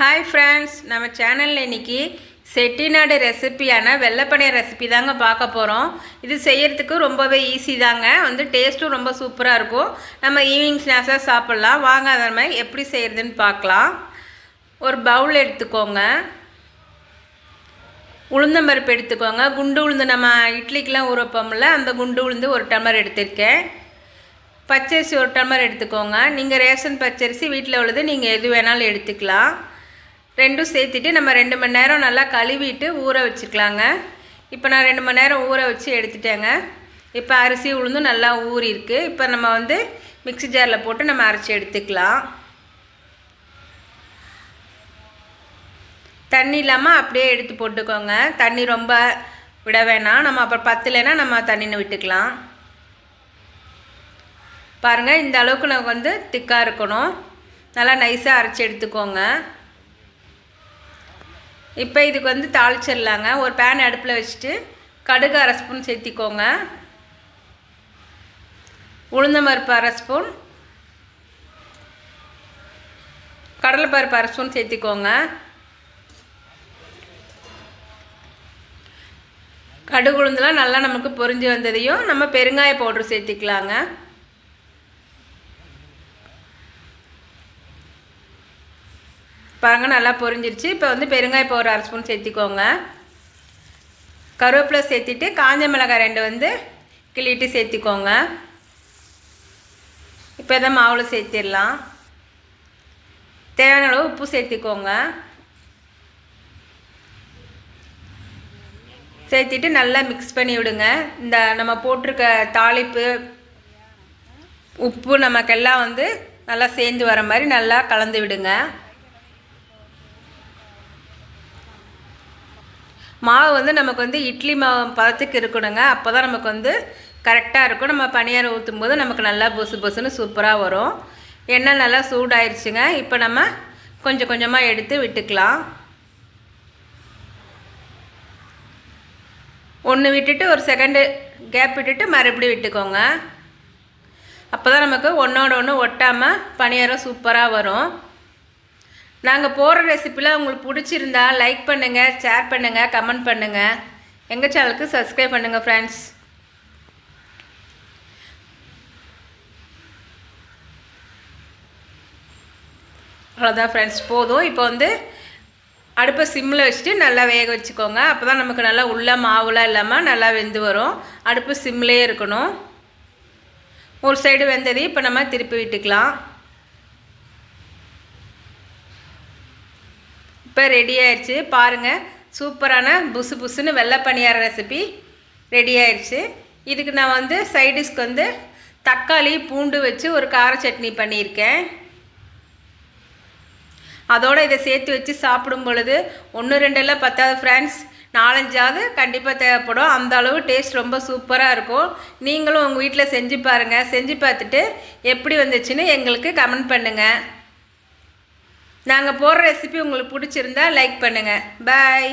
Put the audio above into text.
Hi friends நம்ம சேனலில் இன்றைக்கி செட்டிநாடு ரெசிபியான வெள்ளைப்பனைய ரெசிபி தாங்க பார்க்க போகிறோம் இது செய்கிறதுக்கு ரொம்பவே ஈஸி தாங்க. வந்து டேஸ்ட்டும் ரொம்ப சூப்பராக இருக்கும். நம்ம ஈவினிங் ஸ்நாக்ஸாக சாப்பிட்லாம். வாங்க அதை மாதிரி எப்படி செய்கிறதுன்னு பார்க்கலாம். ஒரு பவுல் எடுத்துக்கோங்க. உளுந்தம்பருப்பு எடுத்துக்கோங்க. குண்டு உளுந்து நம்ம இட்லிக்கெலாம் உருப்போம்ல அந்த குண்டு உளுந்து ஒரு டம்ளர் எடுத்திருக்கேன். பச்சரிசி ஒரு டம்ளர் எடுத்துக்கோங்க. நீங்கள் ரேஷன் பச்சரிசி வீட்டில் உள்ளது நீங்கள் எது வேணாலும் எடுத்துக்கலாம். ரெண்டும் சேர்த்துட்டு நம்ம ரெண்டு மணி நேரம் நல்லா கழுவிட்டு ஊற வச்சுக்கலாங்க. இப்போ நான் ரெண்டு மணி நேரம் ஊற வச்சு எடுத்துட்டேங்க. இப்போ அரிசி உளுந்து நல்லா ஊறியிருக்கு. இப்போ நம்ம வந்து மிக்ஸி ஜாரில் போட்டு நம்ம அரைச்சி எடுத்துக்கலாம். தண்ணி இல்லாமல் அப்படியே எடுத்து போட்டுக்கோங்க. தண்ணி ரொம்ப விட வேணாம். நம்ம அப்புறம் பத்தலைன்னா நம்ம தண்ணின்னு விட்டுக்கலாம். பாருங்கள் இந்த அளவுக்கு நமக்கு வந்து திக்காக இருக்கணும். நல்லா நைஸாக அரைச்சி எடுத்துக்கோங்க. இப்போ இதுக்கு வந்து தாளிச்சிடலாங்க. ஒரு பேன் அடுப்பில் வச்சுட்டு கடுகு அரை ஸ்பூன் சேர்த்திக்கோங்க. உளுந்தம்பருப்பு அரை ஸ்பூன். கடலைப்பருப்பு அரை ஸ்பூன் சேர்த்திக்கோங்க. கடுகு உளுந்தெலாம் நல்லா நமக்கு பொரிஞ்சு வந்ததையும் நம்ம பெருங்காய பவுட்ரு சேர்த்திக்கலாங்க. பாருங்கள் நல்லா பொரிஞ்சிருச்சு. இப்போ வந்து பெருங்காய ஒரு அரை ஸ்பூன் சேர்த்திக்கோங்க. கருவேப்பிலை சேர்த்திட்டு காஞ்ச மிளகாய் ரெண்டு வந்து கிள்ளிட்டு சேர்த்திக்கோங்க. இப்போ எதாவது மாவில் சேர்த்திடலாம். தேவையான அளவு உப்பு சேர்த்திக்கோங்க. சேர்த்திட்டு நல்லா மிக்ஸ் பண்ணி விடுங்க. இந்த நம்ம போட்டிருக்க தாளிப்பு உப்பு நமக்கெல்லாம் வந்து நல்லா சேர்ந்து வர மாதிரி நல்லா கலந்து விடுங்க. மாவு வந்து நமக்கு வந்து இட்லி மாவு பதத்துக்கு இருக்கணுங்க. அப்போ தான் நமக்கு வந்து கரெக்டாக இருக்கும். நம்ம பனியாரம் ஊற்றும் போது நமக்கு நல்லா பொசு பொசுன்னு சூப்பராக வரும். எண்ணெய் நல்லா சூடாயிருச்சுங்க. இப்போ நம்ம கொஞ்சம் கொஞ்சமாக எடுத்து விட்டுக்கலாம். ஒன்று விட்டுட்டு ஒரு செகண்டு கேப் விட்டுட்டு மறுபடியும் விட்டுக்கோங்க. அப்போ தான் நமக்கு ஒன்றோட ஒன்று ஒட்டாமல் பனியாரம் சூப்பராக வரும். நாங்கள் போகிற ரெசிப்பிலாம் உங்களுக்கு பிடிச்சிருந்தா லைக் பண்ணுங்கள் ஷேர் பண்ணுங்கள் கமெண்ட் பண்ணுங்கள் எங்கள் சேனலுக்கு சப்ஸ்கிரைப் பண்ணுங்கள் ஃப்ரெண்ட்ஸ் அவ்வளோதான் ஃப்ரெண்ட்ஸ் போதும். இப்போ வந்து அடுப்பை சிம்மில் வச்சுட்டு நல்லா வேக வச்சுக்கோங்க. அப்போ தான் நமக்கு நல்லா உள்ள மாவுலாம் இல்லாமல் நல்லா வெந்து வரும். அடுப்பு சிம்லேயே இருக்கணும். ஒரு சைடு வெந்ததையும் இப்போ நம்ம திருப்பி விட்டுக்கலாம். இப்போ ரெடி ஆயிடுச்சு பாருங்கள் சூப்பரான புசு புசுன்னு வெள்ளை பணியார ரெசிபி ரெடி ஆயிடுச்சு இதுக்கு நான் வந்து சைடிஷ்க்கு வந்து தக்காளி பூண்டு வச்சு ஒரு கார சட்னி பண்ணியிருக்கேன். அதோடு இதை சேர்த்து வச்சு சாப்பிடும் பொழுது ஒன்று ரெண்டெல்லாம் பத்தாவது ஃப்ரெண்ட்ஸ் நாலஞ்சாவது கண்டிப்பாக தேவைப்படும். அந்த அளவு டேஸ்ட் ரொம்ப சூப்பராக இருக்கும். நீங்களும் உங்கள் வீட்டில் செஞ்சு பாருங்கள் செஞ்சு பார்த்துட்டு எப்படி வந்துச்சுன்னு எங்களுக்கு கமெண்ட் பண்ணுங்கள் நாங்கள் போடுற ரெசிபி உங்களுக்கு பிடிச்சிருந்தா லைக் பண்ணுங்கள் பாய்